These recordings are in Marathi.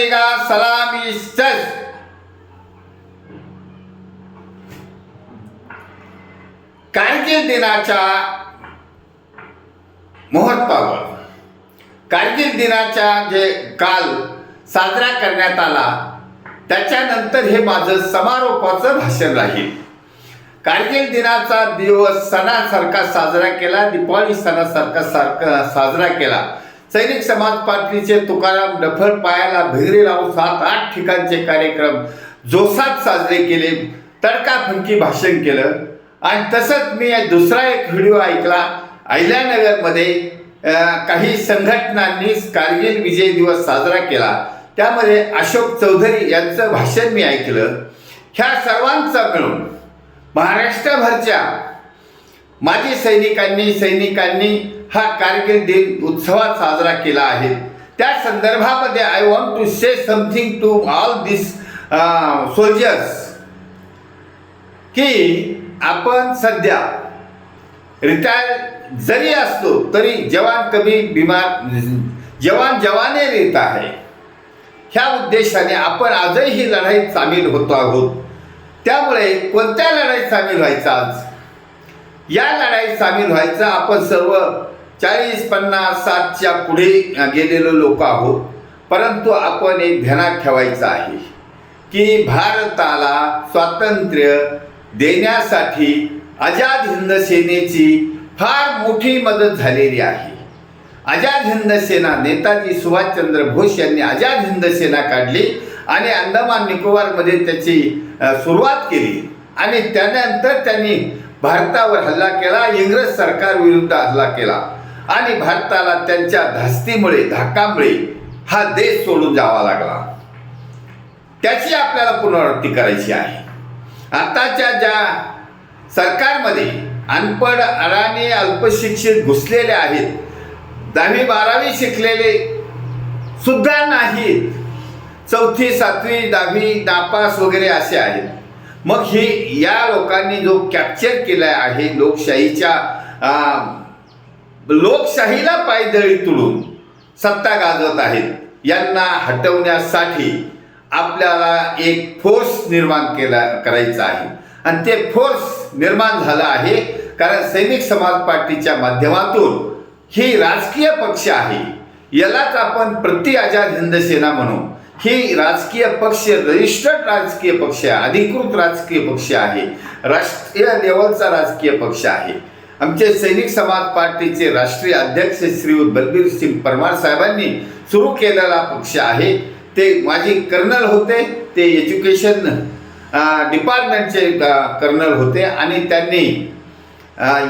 लगेगा सलामी सज। कारगिल दिनाच्या मुहूर्तावर कारगिल दिनाच्या जे काल साजरा करण्यात आला त्याच्यानंतर हे माझं समारोपाचं भाषण राहील. कारगिल दिनाचा दिवस सणासारखा साजरा केला दीपावली सणासारखा सारखा साजरा केला. सैनिक समाज पार्टीचे तुकाराम डफर पायाला भिगरी लावून सात आठ ठिकाणचे कार्यक्रम जोसात साजरे केले तडकाफडकी भाषण केलं. आणि तसंच मी दुसरा एक व्हिडिओ ऐकला. अहिल्यानगरमध्ये काही संघटनांनी कारगिल विजय दिवस साजरा केला. त्यामध्ये अशोक चौधरी यांचं भाषण मी ऐकलं. ह्या सर्वांचा मिळून महाराष्ट्रभरच्या माजी सैनिकांनी सैनिकांनी हा कारगिल दिन उत्सवात साजरा केला आहे. त्या संदर्भामध्ये I want to say something to all this soldiers की आपण सध्या रिटायर जरी असलो तरी जवान कमी बिमार जवान जवाने येत आहे. ह्या उद्देशाने आपण आजही ही लढाईत सामील होतो आहोत. त्यामुळे कोणत्या लढाईत सामील व्हायचं आज? या लढाईत सामील व्हायचं. आपण सर्व चाळीस पन्नास सातच्या पुढे गेलेलो लोक आहोत. परंतु आपण एक ध्यानात ठेवायचं आहे की भारताला स्वातंत्र्य देण्यासाठी आझाद हिंद सेनेची फार मोठी मदत झालेली आहे. आझाद हिंद सेना नेताजी सुभाषचंद्र बोस यांनी आझाद हिंद सेना काढली आणि अंदमान निकोबारमध्ये त्याची सुरुवात केली. आणि त्यानंतर त्यांनी भारतावर हल्ला केला इंग्रज सरकार विरुद्ध हल्ला केला. आणि भारताला त्यांच्या धास्तीमुळे धाकामुळे हा देश सोडून जावा लागला. त्याची आपल्याला पुनरावृत्ती करायची आहे. आताच्या ज्या सरकारमध्ये अनपढ अडाणी अल्पशिक्षित घुसलेले आहेत दहावी बारावी शिकलेले सुद्धा नाहीत. चौथी सातवी दहावी नापास वगैरे असे आहेत. मग हे या लोकांनी जो कॅप्चर केला आहे लोकशाहीच्या लोकशाहीला पायदळी तुडून सत्ता गाजवत आहेत. यांना हटवण्यासाठी आपल्याला एक फोर्स निर्माण केला करायचा आहे. आणि ते फोर्स निर्माण झालं आहे कारण सैनिक समाज पार्टीच्या माध्यमातून ही राजकीय पक्ष आहे. यालाच आपण प्रति आझाद हिंद सेना म्हणू. ही राजकीय पक्ष रजिस्टर्ड राजकीय पक्ष आहे अधिकृत राजकीय पक्ष आहे. राष्ट्रीय लेवलचा राजकीय पक्ष आहे. आमचे सैनिक समाज पार्टीचे राष्ट्रीय अध्यक्ष श्री बलबीर सिंग परमार साहेबांनी सुरू केलेला पक्ष आहे. ते माझी कर्नल होते ते एज्युकेशन डिपार्टमेंटचे कर्नल होते आणि त्यांनी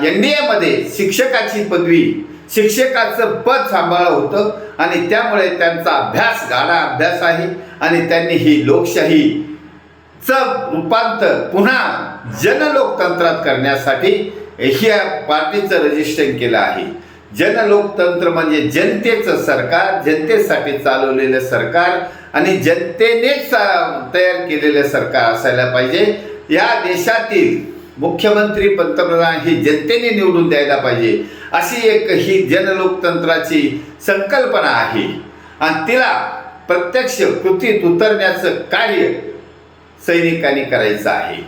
एन डी एमध्ये शिक्षकाची पदवी शिक्षकाचं पद सांभाळलं होतं आणि त्यामुळे त्यांचा अभ्यास गाढा अभ्यास आहे. आणि त्यांनी ही लोकशाही च रूपांतर पुन्हा जनलोकतंत्रात करण्यासाठी ह्या पार्टीचं रजिस्ट्रेशन केलं आहे. जनलोकतंत्र म्हणजे जनतेचं सरकार जनतेसाठी चालवलेलं सरकार आणि जनतेनेच तयार केलेलं सरकार असायला पाहिजे. या देशातील मुख्यमंत्री पंतप्रधान ही जनतेने निवडून द्यायला पाहिजे अशी एक ही जनलोकतंत्राची संकल्पना आहे. आणि तिला प्रत्यक्ष कृतीत उतरण्याचं कार्य सैनिकांनी करायचं आहे.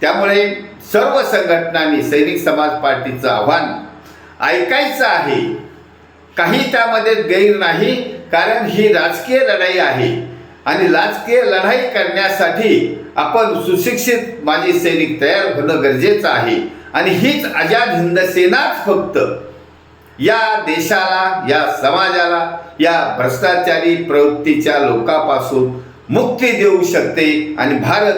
त्यामुळे सर्व संघटनांनी सैनिक समाज पार्टीचं आव्हान ऐकायचं आहे. काही त्यामध्ये गैर नाही कारण ही राजकीय लढाई आहे. आणि राजकीय लढाई करण्यासाठी आपण सुशिक्षित माजी सैनिक तयार होणं गरजेचं आहे. आणि हीच आझाद हिंद सेनाच फक्त. या देशाला या समाजाला या भ्रष्टाचारी प्रवृत्तीच्या लोकापासून मुक्ती देऊ शकते आणि भारत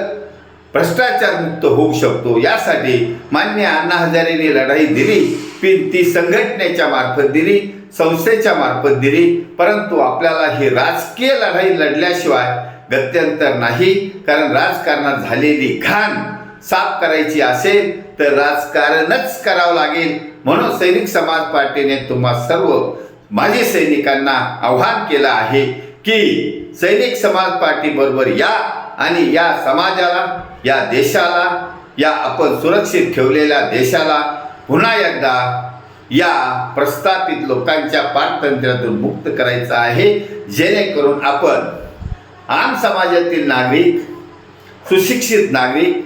भ्रष्टाचार मुक्त होऊ शकतो. यासाठी मान्य अण्णा हजारेने लढाई दिली पण ती संघटनेच्या मार्फत दिली. संस्थेच्या मार्फत दिली. परंतु आपल्याला ही राजकीय लढाई लढल्याशिवाय गत्यंतर नाही. कारण राजकारणात झालेली घाण साफ करायची असेल तर राजकारणच करावं लागेल. म्हणून सैनिक समाज पार्टीने तुम्हा सर्व माजी सैनिकांना आव्हान केलं आहे की सैनिक समाज पार्टी बरोबर या आणि या समाजाला या देशाला या आपण सुरक्षित ठेवलेल्या देशाला पुन्हा एकदा या प्रस्थापित लोकांच्या पारतंत्र्यातून मुक्त करायचं आहे. जेणेकरून आपण आम समाजातील नागरिक सुशिक्षित नागरिक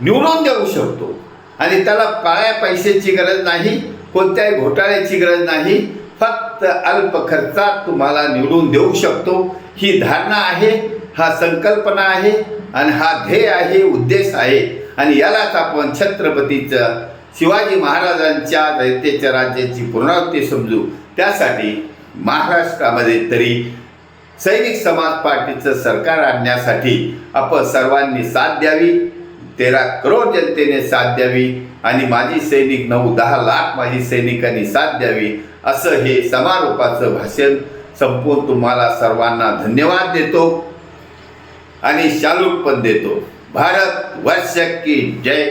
निवडून देऊ शकतो. आणि त्याला काळ्या पैशाची गरज नाही कोणत्याही घोटाळ्याची गरज नाही. फक्त अल्प खर्चात तुम्हाला निवडून देऊ शकतो. ही धारणा आहे हा संकल्पना आहे आणि हा ध्येय आहे उद्देश आहे. आणि यालाच आपण छत्रपतीचं शिवाजी महाराजांच्या दैत्याच्या राज्याची पुनरावृत्ती समजू त्यासाठी महाराष्ट्रामध्ये तरी सैनिक समाज पार्टीचं सरकार आणण्यासाठी आपण सर्वांनी साथ द्यावी तेरा करोड जनतेने साथ द्यावी आणि माजी सैनिक नऊ दहा लाख माजी सैनिकांनी साथ द्यावी असं हे समारोपाचं भाषण संपवून तुम्हाला सर्वांना धन्यवाद देतो आणि शालूक पण देतो. भारत वर्ष की जय.